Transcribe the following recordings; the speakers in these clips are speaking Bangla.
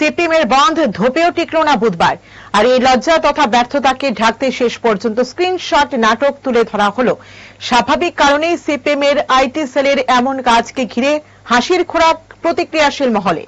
সিপিএম এর বন্ধ, ধোপেও টিকল না বুধবার। আর এই লজ্জা তথা ব্যর্থতাকে ঢাকতে শেষ পর্যন্ত স্ক্রিনশট নাটক তুলে ধরা হলো। স্বাভাবিক কারণেই সিপিএম এর আইটি সেলের এমন কাজকে ঘিরে হাসির খোরাক, প্রতিক্রিয়াশীল মহলে।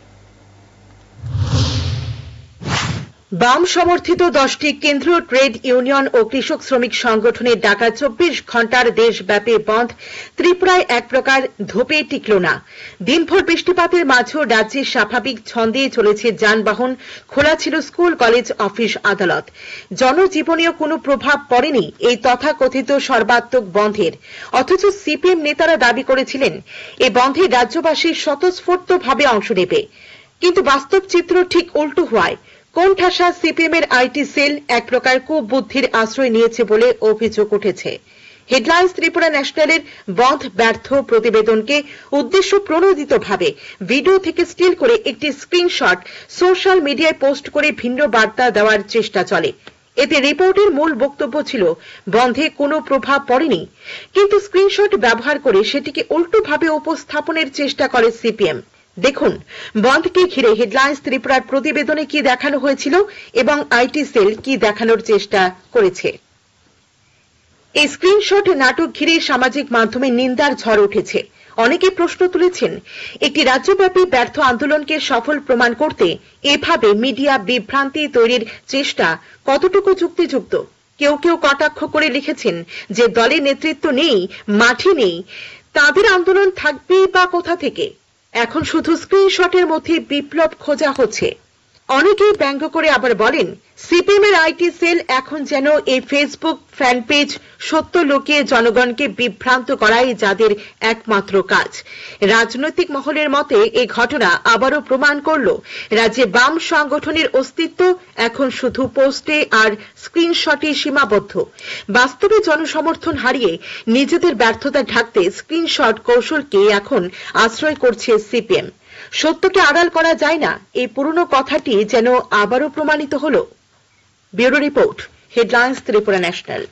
বাম সমর্থিত দশটি কেন্দ্রীয় ট্রেড ইউনিয়ন ও কৃষক শ্রমিক সংগঠনের ডাকা চব্বিশ ঘণ্টার দেশব্যাপী বন্ধ, ত্রিপুরায় এক প্রকার ধোপে টিকল না। দিনভর বৃষ্টিপাতের মাঝেও রাজ্যে স্বাভাবিক ছন্দে চলেছে যানবাহন, খোলা ছিল স্কুল, কলেজ, অফিস, আদালত। জনজীবনেও কোনো প্রভাব পড়েনি এই তথাকথিত সর্বাত্মক বন্ধের। অথচ সিপিএম নেতারা দাবি করেছিলেন, এ বন্ধে রাজ্যবাসী স্বতঃস্ফূর্তভাবে অংশ নেবে। কিন্তু বাস্তব চিত্র ঠিক উল্টো হওয়ায় কোন ঠাসা সিপিএম এর আইটি সেল এক প্রকার কুবুদ্ধির আশ্রয় নিয়েছে বলে অভিযোগ উঠেছে। হেডলাইন্স ত্রিপুরা ন্যাশনালের বন্ধ ব্যর্থ প্রতিবেদনকে উদ্দেশ্য প্রণোদিতভাবে ভিডিও থেকে স্টিল করে একটি স্ক্রিনশট সোশ্যাল মিডিয়ায় পোস্ট করে ভিন্ন বার্তা দেওয়ার চেষ্টা চলে। এতে রিপোর্টের মূল বক্তব্য ছিল, বন্ধে কোনো প্রভাব পড়েনি। কিন্তু স্ক্রিনশট ব্যবহার করে সেটিকে উল্টোভাবে উপস্থাপনের চেষ্টা করে সিপিএম। দেখুন বন্ধকে ঘিরে হেডলাইন্স ত্রিপুরার প্রতিবেদনে কি দেখানো হয়েছিল এবং আইটি সেল কি দেখানোর চেষ্টা করেছে। এই স্ক্রিনশট নাটক ঘিরে সামাজিক মাধ্যমে নিন্দার ঝড় উঠেছে। অনেকে প্রশ্ন তুলেছেন, একটি রাজ্যব্যাপী ব্যর্থ আন্দোলনকে সফল প্রমাণ করতে এভাবে মিডিয়া বিভ্রান্তি তৈরির চেষ্টা কতটুকু যুক্তিযুক্ত? কেউ কেউ কটাক্ষ করে লিখেছেন যে দলের নেতৃত্ব নেই, মাঠে নেই, তাদের আন্দোলন থাকবেই বা কোথা থেকে? এখন শুধু স্ক্রিনশটের মধ্যে বিপ্লব খোঁজা হচ্ছে। অনেকেই ব্যঙ্গ করে আবার বলেন সিপিএম এর আইটি সেল এখন যেন এই ফেসবুক ফ্যান পেজ সত্য লুকিয়ে জনগণকে বিভ্রান্ত করাই যাদের একমাত্র কাজ। রাজনৈতিক মহলের মতে এই ঘটনা আবারও প্রমাণ করল, রাজ্যে বাম সংগঠনের অস্তিত্ব এখন শুধু পোস্টে আর স্ক্রিনশটে সীমাবদ্ধ। বাস্তবে জনসমর্থন হারিয়ে নিজেদের ব্যর্থতা ঢাকতে স্ক্রিনশট কৌশলকে এখন আশ্রয় করছে সিপিএম। সত্যকে আড়াল করা যায় না, এই পুরনো কথাটি যেন আবারও প্রমাণিত হল। Bureau report, headlines Tripura national.